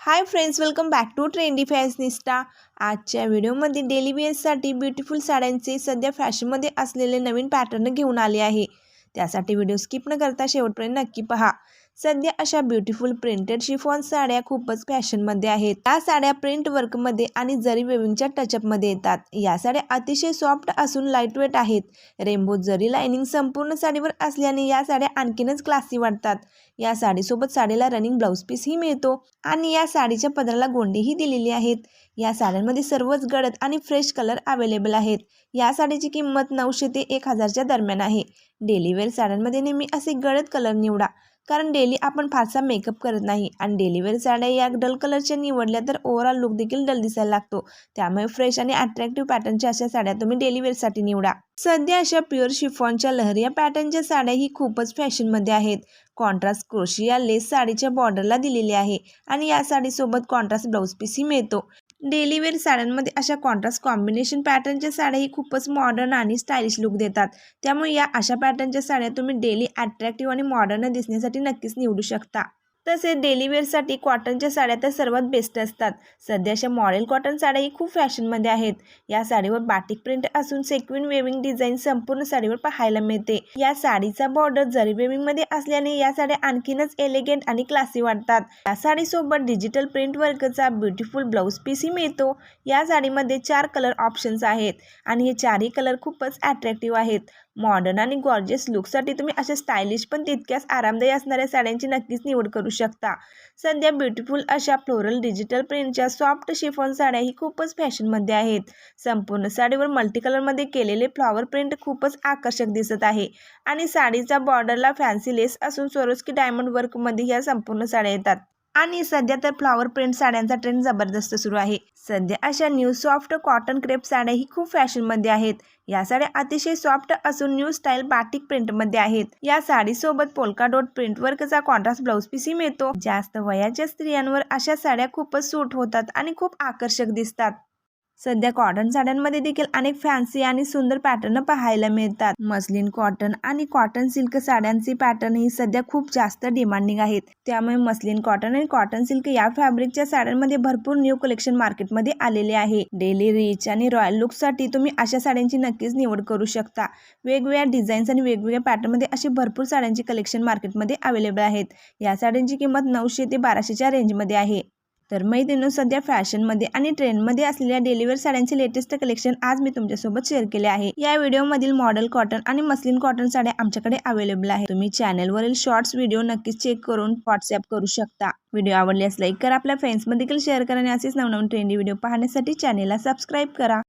Hi friends welcome back to trendy fashionista आजच्या व्हिडिओमध्ये daily वेअरसाठी beautiful साड्यांचे सध्या फॅशनमध्ये असलेले नवीन पॅटर्न घेऊन आले आहे. त्यासाठी व्हिडिओ स्किप न करता शेवटपर्यंत नक्की पहा. सध्या अशा ब्युटिफुल प्रिंटेड शिफॉन साड्या खूपच फॅशनमध्ये आहेत. या साड्या प्रिंट वर्कमध्ये आणि जरी वेविंगच्या टचअपमध्ये येतात. या साड्या अतिशय सॉफ्ट असून लाईटवेट आहेत. रेनबो जरी लायनिंग संपूर्ण साडीवर असल्याने या साड्या आणखीनच क्लासी वाटतात. या साडीसोबत साडीला रनिंग ब्लाऊज पीसही मिळतो आणि या साडीच्या पदराला गोंडीही दिलेली आहेत. या साड्यांमध्ये सर्वच गडद आणि फ्रेश कलर अवेलेबल आहेत. या साडीची किंमत नऊशे ते एक हजारच्या दरम्यान आहे. डेलिवेअर साड्यांमध्ये नेहमी असे गडद कलर निवडा. कारण डेली आपण फारसा मेकअप करत नाही. आणि डेली साड्या या डल कलरच्या निवडल्या तर ओव्हरऑल लुक देखील डल दिसायला लागतो. त्यामुळे फ्रेश आणि अट्रॅक्टिव्ह पॅटर्नच्या अशा साड्या तुम्ही डेलीवेअरसाठी निवडा. सध्या अशा प्युअर शिफॉनच्या लहरिया पॅटर्नच्या साड्या ही खूपच फॅशनमध्ये आहेत. कॉन्ट्रास्ट क्रोशिया लेस साडीच्या बॉर्डरला दिलेली आहे. आणि या साडीसोबत कॉन्ट्रास्ट ब्लाऊज पीसही मिळतो. डेलीवेअर साड्यांमध्ये अशा कॉन्ट्रास्ट कॉम्बिनेशन पॅटर्नच्या साड्या ही खूपच मॉडर्न आणि स्टायलिश लुक देतात. त्यामुळे या अशा पॅटर्नच्या साड्या तुम्ही डेली अट्रॅक्टिव्ह आणि मॉडर्न दिसण्यासाठी नक्कीच निवडू शकता. तसेच डेलीवेअरसाठी कॉटनच्या साड्या तर सर्वात बेस्ट असतात. सध्याच्या मॉडेल कॉटन साड्या ही खूप फॅशनमध्ये आहेत. या साडीवर बाटिक प्रिंट असून सेक्विन वेविंग डिझाईन संपूर्ण साडीवर पाहायला मिळते. या साडीचा बॉर्डर जरी वेविंगमध्ये असल्याने या साड्या आणखीनच एलिगंट आणि क्लासी वाटतात. या साडीसोबत डिजिटल प्रिंट वर्कचा ब्युटिफुल ब्लाऊज पीसही मिळतो. या साडीमध्ये चार कलर ऑप्शन्स आहेत. आणि हे चारही कलर खूपच अट्रॅक्टिव्ह आहेत. मॉडर्न आणि गॉर्जियस लुकसाठी तुम्ही अशा स्टायलिश पण तितक्याच आरामदायी असणाऱ्या साड्यांची नक्कीच निवड करू शकता. सध्या ब्युटिफुल अशा फ्लोरल डिजिटल प्रिंटच्या सॉफ्ट शिफॉन साड्या ही खूपच फॅशनमध्ये आहेत. संपूर्ण साडीवर मल्टी कलरमध्ये केलेले फ्लॉवर प्रिंट खूपच आकर्षक दिसत आहे. आणि साडीचा बॉर्डरला फॅन्सी लेस असून सोरोस्की डायमंड वर्कमध्ये ह्या संपूर्ण साड्या येतात. आणि सध्या तर फ्लॉवर प्रिंट साड्यांचा ट्रेंड जबरदस्त सुरू आहे. सध्या अशा न्यू सॉफ्ट कॉटन क्रेप साड्या ही खूप फॅशनमध्ये आहेत. या साड्या अतिशय सॉफ्ट असून न्यू स्टाईल बाटिक प्रिंटमध्ये आहेत. या साडीसोबत पोल्का डॉट प्रिंट वर्कचा कॉन्ट्रास्ट ब्लाऊज पीसही मिळतो. जास्त वयाच्या स्त्रियांवर अशा साड्या खूपच सूट होतात आणि खूप आकर्षक दिसतात. सध्या कॉटन साड्यांमध्ये देखील अनेक फॅन्सी आणि सुंदर पॅटर्न पाहायला मिळतात. मस्लिन कॉटन आणि कॉटन सिल्क साड्यांचे पॅटर्न ही सध्या खूप जास्त डिमांडिंग आहेत. त्यामुळे मस्लिन कॉटन आणि कॉटन सिल्क या फॅब्रिकच्या साड्यांमध्ये भरपूर न्यू कलेक्शन मार्केटमध्ये आलेले आहे. डेली रिच आणि रॉयल लुकसाठी तुम्ही अशा साड्यांची नक्कीच निवड करू शकता. वेगवेगळ्या डिझाईन्स आणि वेगवेगळ्या पॅटर्नमध्ये असे भरपूर साड्यांची कलेक्शन मार्केटमध्ये अवेलेबल आहेत. या साड्यांची किंमत नऊशे ते बाराशेच्या रेंजमध्ये आहे. तर मैत्रिणी सध्या फॅशनमध्ये आणि ट्रेंडमध्ये असलेल्या डेलिव्हर साड्यांचे लेटेस्ट कलेक्शन आज मी तुमच्यासोबत शेअर केले आहे. या व्हिडिओमधील मॉडेल कॉटन आणि मस्लिन कॉटन साड्या आमच्याकडे अवेलेबल आहे तुम्ही चॅनलवरील शॉर्ट्स व्हिडिओ नक्कीच चेक करून व्हॉट्सअप करू शकता. व्हिडिओ आवडल्यास लाईक करा. आपल्या फ्रेंड्समध्ये देखील शेअर करा आणि असेच नवनवीन ट्रेंडी व्हिडिओ पाहण्यासाठी चॅनेलला सबस्क्राईब करा.